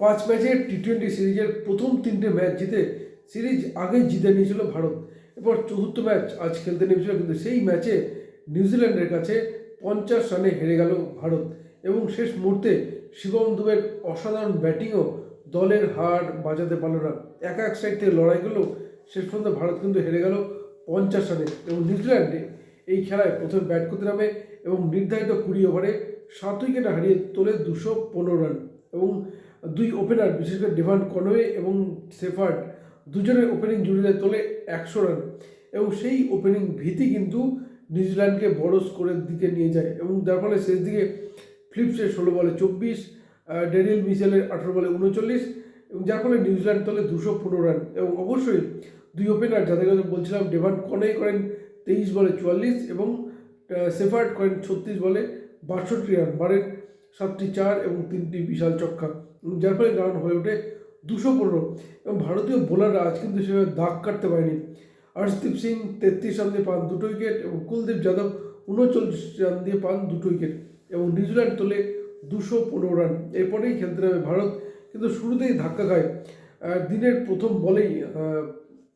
পাঁচ ম্যাচের T twenty সিরিজের প্রথম তিনটে ম্যাচ জিতে সিরিজ আগেই জিতে নিয়েছিল ভারত। এরপর চতুর্থ ম্যাচ আজ খেলতে নেমেছিল, কিন্তু সেই ম্যাচে নিউজিল্যান্ডের কাছে পঞ্চাশ রানে হেরে গেল ভারত এবং শেষ মুহূর্তে শিবম দুবের অসাধারণ ব্যাটিংও দলের হার বাজাতে পারল না। একা এক সাইড থেকে লড়াই করলেও শেষ পর্যন্ত ভারত কিন্তু হেরে গেল পঞ্চাশ রানে এবং নিউজিল্যান্ডে এই খেলায় প্রথমে ব্যাট করতে নামে এবং নির্ধারিত কুড়ি ওভারে সাত উইকেটে হারিয়ে তোলে দুশো পনেরো রান এবং দুই ওপেনার বিশেষ করে ডেভান কনওয়ে এবং সেফার্ড দুজনের ওপেনিং জুড়ে তোলে একশো রান এবং সেই ওপেনিং ভীতি কিন্তু নিউজিল্যান্ডকে বড় স্কোরের দিকে নিয়ে যায় এবং যার ফলে শেষ দিকে ফিলিপসের ষোলো বলে চব্বিশ ডেরিল মিচেলের আঠেরো বলে উনচল্লিশ এবং যার ফলে নিউজিল্যান্ড তোলে দুশো পনেরো রান এবং অবশ্যই দুই ওপেনার যাদের কথা বলছিলাম ডেভান কনে করেন তেইশ বলে চুয়াল্লিশ এবং আহ, সেফার্ড করেন ছত্রিশ বলে বাষট্টি রান মারেন সাতটি চার এবং তিনটি বিশাল চক্কা। যার ফলে রান হয়ে ওঠে দুশো পনেরো। এবং ভারতীয় বোলাররা আজ কিন্তু সেভাবে দাগ কাটতে পারেনি। হর্ষদীপ সিং তেত্রিশ রান দিয়ে পান দুটো উইকেট এবং কুলদীপ যাদব উনচল্লিশ রান দিয়ে পান দুটো উইকেট এবং নিউজিল্যান্ড তোলে দুশো পনেরো রান। এরপরেই খেলতে নামে ভারত, কিন্তু শুরুতেই ধাক্কা খায়। দিনের প্রথম বলেই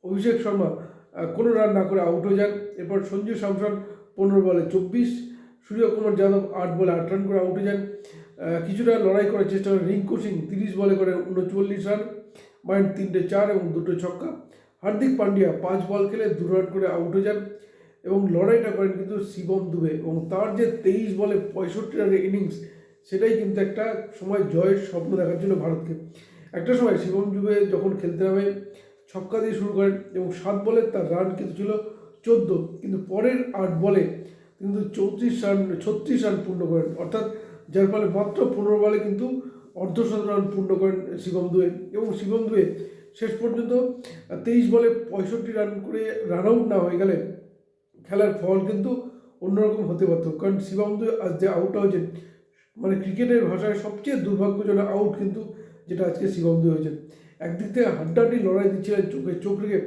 অভিষেক শর্মা কোনো রান না করে আউট হয়ে যান। এরপর সঞ্জু স্যামসন পনেরো বলে চব্বিশ। সূর্যকুমার যাদব আট বলে আট রান করে আউট হয়ে যান কিছুটা লড়াই করার চেষ্টা করেন রিঙ্কু সিং, তিরিশ বলে করে উনচল্লিশ রান মাইন্ড তিনটে চার এবং দুটো ছক্কা। হার্দিক পান্ডিয়া পাঁচ বল খেলে দু রান করে আউট হয়ে যান এবং লড়াইটা করেন কিন্তু শিবম দুবে এবং তার যে তেইশ বলে পঁয়ষট্টি রানের ইনিংস সেটাই কিন্তু একটা সময় জয়ের স্বপ্ন দেখাচ্ছিল ভারতকে। একটা সময় শিবম দুবে যখন খেলতে নামে, ছক্কা দিয়ে শুরু করেন এবং সাত বলে তার রান কিন্তু ছিল চোদ্দ, কিন্তু পরের আট বলে কিন্তু চৌত্রিশ রান, ছত্রিশ রান পূর্ণ করেন। অর্থাৎ যার ফলে মাত্র পনেরো বলে কিন্তু অর্ধশত রান পূর্ণ করেন শিবম দুয়ে। এবং শিবম দুয়ে শেষ পর্যন্ত তেইশ বলে পঁয়ষট্টি রান করে রান আউট না হয়ে গেলে খেলার ফল কিন্তু অন্যরকম হতে পারত। কারণ শিবম দুয়ে আজ যে আউটটা হয়েছেন মানে ক্রিকেটের ভাষায় সবচেয়ে দুর্ভাগ্যজনক আউট কিন্তু যেটা আজকে শিবম দুয়ে হয়েছে একদিক থেকে হাড্ডাহাড্ডি লড়াই দিচ্ছিলেন চোখে চোখ রেখে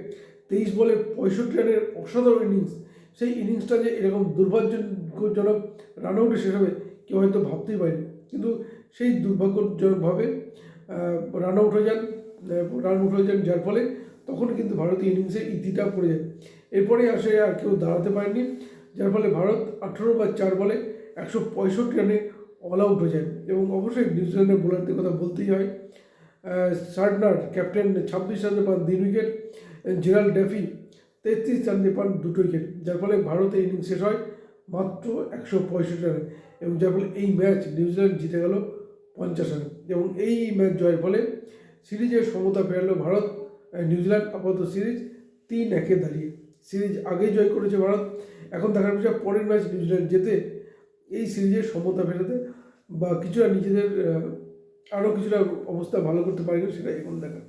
তেইশ বলে পঁয়ষট্টি রানের অসাধারণ ইনিংস সেই ইনিংসটা যে এরকম দুর্ভাগ্যজনক রান আউটে শেষ হবে, কেউ হয়তো ভাবতেই পারেনি। কিন্তু সেই দুর্ভাগ্যজনকভাবে রান আউট হয়ে যান রান আউট হয়ে যান যার ফলে তখন কিন্তু ভারতীয় ইনিংসে ইতিটা পড়ে যায়। এরপরে আসে আর কেউ দাঁড়াতে পারেনি যার ফলে ভারত আঠেরো বা চার বলে একশো পঁয়ষট্টি রানে অল আউট হয়ে যায়। এবং অবশ্যই নিউজিল্যান্ডের বোলারদের কথা বলতেই হয় সার্ডনার ক্যাপ্টেন, ছাব্বিশ রানে পান তিন উইকেট জেরাল ডেফি তেত্রিশ রান দিয়ে পান দুটো উইকেট, যার ফলে ভারতের ইনিংস শেষ হয় মাত্র একশো পঁয়ষট্টি রানে এবং যার ফলে এই ম্যাচ নিউজিল্যান্ড জিতে গেল পঞ্চাশ রানে। এবং এই ম্যাচ জয়ের ফলে সিরিজের সমতা ফেরালো ভারত নিউজিল্যান্ড আপাতত সিরিজ তিন একে দাঁড়িয়ে। সিরিজ আগেই জয় করেছে ভারত, এখন দেখার বিষয় পরের ম্যাচ নিউজিল্যান্ড যেতে এই সিরিজের সমতা ফেরাতে বা কিছুটা নিজেদের আরও কিছুটা অবস্থা ভালো করতে পারে সেটা এখন দেখা